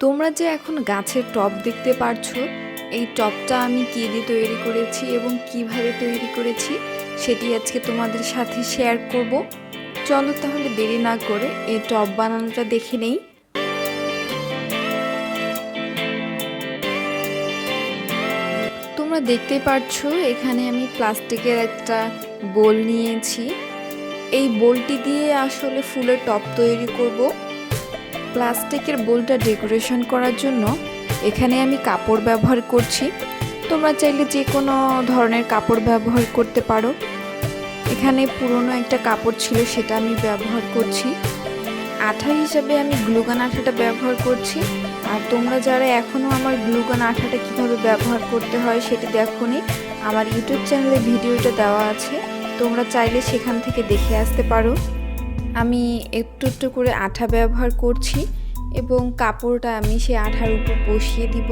তোমরা যে এখন গাছের টব দেখতে পারছ, এই টবটা আমি কী দিয়ে তৈরি করেছি এবং কীভাবে তৈরি করেছি সেটি আজকে তোমাদের সাথে শেয়ার করব। চলো তাহলে দেরি না করে এই টব বানানোটা দেখে নেই। তোমরা দেখতে পাচ্ছো এখানে আমি প্লাস্টিকের একটা বোল নিয়েছি। এই বোলটি দিয়ে আসলে ফুলের টব তৈরি করব। প্লাস্টিকের বোলটা ডেকোরেশন করার জন্য এখানে আমি কাপড় ব্যবহার করছি। তোমরা চাইলে যে কোনো ধরনের কাপড় ব্যবহার করতে পারো। এখানে পুরনো একটা কাপড় ছিল, সেটা আমি ব্যবহার করছি। আঠা হিসাবে আমি গ্লুগান আঠাটা ব্যবহার করছি। আর তোমরা যারা এখনও আমার গ্লুগান আঠাটা কীভাবে ব্যবহার করতে হয় সেটি দেখোনি আমার ইউটিউব চ্যানেলে ভিডিওটা দেওয়া আছে। তোমরা চাইলে সেখান থেকে দেখে আসতে পারো। আমি একটু একটু করে আঠা ব্যবহার করছি এবং কাপড়টা আমি সে আঠার উপর বসিয়ে দিব।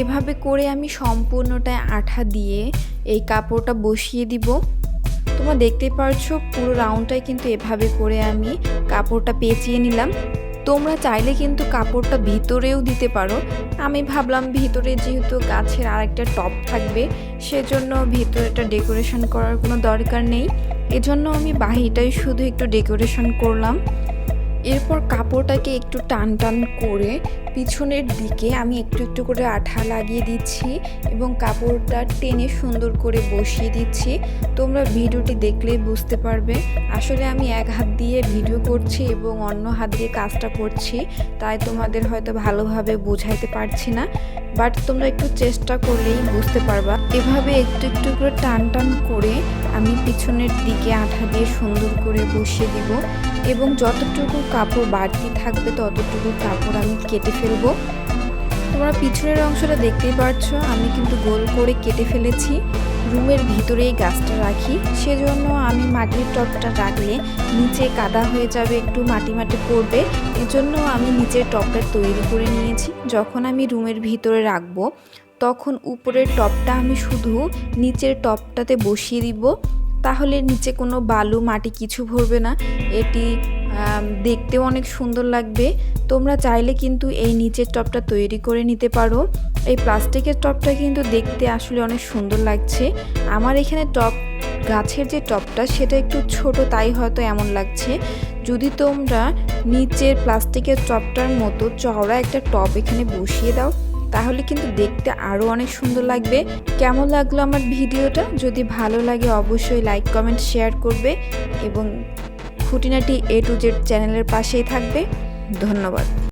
এভাবে করে আমি সম্পূর্ণটায় আঠা দিয়ে এই কাপড়টা বসিয়ে দিব। তোমরা দেখতে পারছ পুরো রাউন্ডটাই কিন্তু এভাবে করে আমি কাপড়টা পেঁচিয়ে নিলাম। তোমরা চাইলে কিন্তু কাপড়টা ভিতরেও দিতে পারো। আমি ভাবলাম ভিতরে যেহেতু গাছের আরেকটা টপ থাকবে, সেজন্য ভিতরেটা ডেকোরেশন করার কোনো দরকার নেই। এজন্য আমি বাহিটাই শুধু একটু ডেকোরেশন করলাম। এরপর কাপড়টাকে একটু টান টান করে পিছনের দিকে আমি একটু একটু করে আঠা লাগিয়ে দিচ্ছি এবং কাপড়টা টেনে সুন্দর করে বসিয়ে দিচ্ছি। তোমরা ভিডিওটি দেখলেই বুঝতে পারবে। আসলে আমি এক হাত দিয়ে ভিডিও করছি এবং অন্য হাত দিয়ে কাজটা করছি, তাই তোমাদের হয়তো ভালোভাবে বোঝাইতে পারছি না। বাট তোমরা একটু চেষ্টা করলেই বুঝতে পারবা। এভাবে একটু একটু করে টান টান করে আমি পিছনের দিকে আঠা দিয়ে সুন্দর করে বসিয়ে দিব এবং যতটুকু কাপড় বাড়তি থাকবে, ততটুকু কাপড় আমি কেটে ফেলব। তোমরা পিছনের অংশটা দেখতেই পারছ আমি কিন্তু গোল করে কেটে ফেলেছি। রুমের ভিতরেই গাছটা রাখি। সেজন্য আমি মাটির টপটা রাখলে নিচে কাদা হয়ে যাবে, একটু মাটি মাটি পড়বে। এজন্য আমি নিচের টপটা তৈরি করে নিয়েছি। যখন আমি রুমের ভিতরে রাখব, তখন উপরের টপটা আমি শুধু নিচের টপটাতে বসিয়ে দিব। তাহলে নিচে কোনো বালু, মাটি কিছু ভরবে না। এটি দেখতেও অনেক সুন্দর লাগবে। তোমরা চাইলে কিন্তু এই নিচের টপটা তৈরি করে নিতে পারো। এই প্লাস্টিকের টপটা কিন্তু দেখতে আসলে অনেক সুন্দর লাগছে। আমার এখানে টপ, গাছের যে টপটা সেটা একটু ছোট, তাই হয়তো এমন লাগছে। যদি তোমরা নিচের প্লাস্টিকের টপটার মতো চওড়া একটা টপ এখানে বসিয়ে দাও, তাহলে কিন্তু দেখতে আরও অনেক সুন্দর লাগবে। কেমন লাগল আমার ভিডিওটা? যদি ভালো লাগে অবশ্যই লাইক, কমেন্ট, শেয়ার করবে এবং খুঁটিনাটি এ টু জেড চ্যানেলের পাশেই থাকবে। ধন্যবাদ।